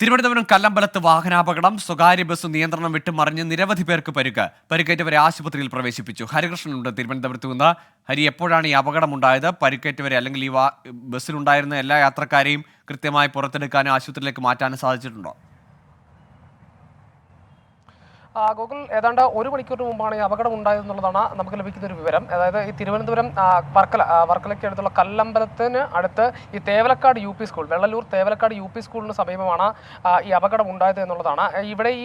തിരുവനന്തപുരം കല്ലമ്പലത്ത് വാഹനാപകടം സ്വകാര്യ ബസ് നിയന്ത്രണം വിട്ട് മറിഞ്ഞ് നിരവധി പേർക്ക് പരുക്ക്. പരിക്കേറ്റവരെ ആശുപത്രിയിൽ പ്രവേശിപ്പിച്ചു. ഹരികൃഷ്ണനുണ്ട് തിരുവനന്തപുരത്ത് നിന്ന്. ഹരി എപ്പോഴാണ് ഈ അപകടം അപകടമുണ്ടായത്? പരിക്കേറ്റവരെ അല്ലെങ്കിൽ ഈ ബസ്സിലുണ്ടായിരുന്ന എല്ലാ യാത്രക്കാരെയും കൃത്യമായി പുറത്തെടുക്കാനും ആശുപത്രിയിലേക്ക് മാറ്റാനും സാധിച്ചിട്ടുണ്ടോ? ഗൂഗിൾ ഏതാണ്ട് ഒരു മണിക്കൂർ മുമ്പാണ് ഈ അപകടം ഉണ്ടായതെന്നുള്ളതാണ് നമുക്ക് ലഭിക്കുന്ന ഒരു വിവരം. അതായത് ഈ തിരുവനന്തപുരം വർക്കല വർക്കലയ്ക്ക് അടുത്തുള്ള കല്ലമ്പലത്തിന് അടുത്ത് ഈ Thevalakkad U P school Vellalloor Thevalakkad U P സ്കൂളിന് സമീപമാണ് ഈ അപകടം ഉണ്ടായത് എന്നുള്ളതാണ്. ഇവിടെ ഈ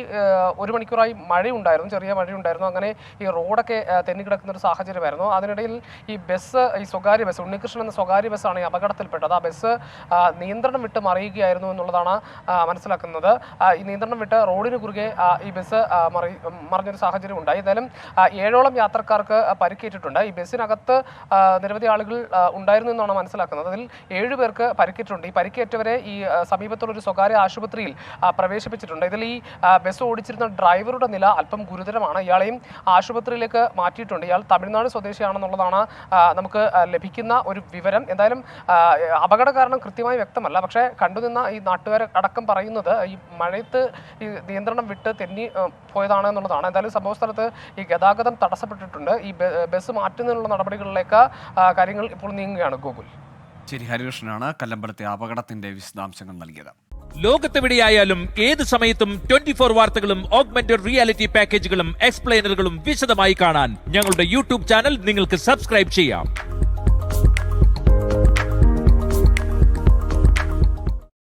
ഒരു മണിക്കൂറായി മഴയുണ്ടായിരുന്നു ചെറിയ മഴയുണ്ടായിരുന്നു. അങ്ങനെ ഈ റോഡൊക്കെ തെന്നിക്കിടക്കുന്ന ഒരു സാഹചര്യമായിരുന്നു. അതിനിടയിൽ ഈ ബസ് ഈ സ്വകാര്യ ബസ് ഉണ്ണികൃഷ്ണൻ എന്ന സ്വകാര്യ ബസ്സാണ് ഈ അപകടത്തിൽപ്പെട്ടത്. ആ ബസ് നിയന്ത്രണം വിട്ട് മറിയുകയായിരുന്നു എന്നുള്ളതാണ് മനസ്സിലാക്കുന്നത്. ഈ നിയന്ത്രണം വിട്ട് റോഡിന് കുറുകെ ഈ ബസ് മറി മറിഞ്ഞൊരു സാഹചര്യം ഉണ്ടായി. ഏതായാലും ഏഴോളം യാത്രക്കാർക്ക് പരിക്കേറ്റിട്ടുണ്ട്. ഈ ബസ്സിനകത്ത് നിരവധി ആളുകൾ ഉണ്ടായിരുന്നു എന്നാണ് മനസ്സിലാക്കുന്നത്. അതിൽ ഏഴ് പേർക്ക് പരിക്കേറ്റിട്ടുണ്ട്. ഈ പരിക്കേറ്റവരെ ഈ സമീപത്തുള്ള ഒരു സ്വകാര്യ ആശുപത്രിയിൽ പ്രവേശിപ്പിച്ചിട്ടുണ്ട്. ഇതിൽ ഈ ബസ് ഓടിച്ചിരുന്ന ഡ്രൈവറുടെ നില അല്പം ഗുരുതരമാണ്. ഇയാളെയും ആശുപത്രിയിലേക്ക് മാറ്റിയിട്ടുണ്ട്. ഇയാൾ തമിഴ്നാട് സ്വദേശിയാണെന്നുള്ളതാണ് നമുക്ക് ലഭിക്കുന്ന ഒരു വിവരം. എന്തായാലും അപകട കാരണം കൃത്യമായി വ്യക്തമല്ല. പക്ഷേ കണ്ടുനിന്ന ഈ നാട്ടുകാർ അടക്കം പറയുന്നത് ഈ മഴയത്ത് ഈ നിയന്ത്രണം വിട്ട് തെന്നി ആ, പോയതാണ് എന്നുള്ളതാണ്. എന്തായാലും സംഭവ സ്ഥലത്ത് ഈ ഗതാഗതം തടസ്സപ്പെട്ടിട്ടുണ്ട്. ഈ ബസ് മാറ്റുന്നതിനുള്ള നടപടികളിലേക്ക് കാര്യങ്ങൾ ഇപ്പോൾ നീങ്ങുകയാണ് ഗൂഗിൾ. ശരി ഹരികൃഷ്ണനാണ് കല്ലമ്പലത്തെ അപകടത്തിന്റെ വിശദാംശങ്ങൾ നൽകിയത്. ലോകത്തെവിടെയായാലും ഏത് സമയത്തും ട്വന്റി ഫോർ വാർത്തകളും ഓഗ്മെന്റഡ് റിയാലിറ്റി പാക്കേജുകളും എക്സ്പ്ലെയിനറുകളും വിശദമായി കാണാൻ ഞങ്ങളുടെ യൂട്യൂബ് ചാനൽ നിങ്ങൾക്ക് സബ്സ്ക്രൈബ് ചെയ്യാം.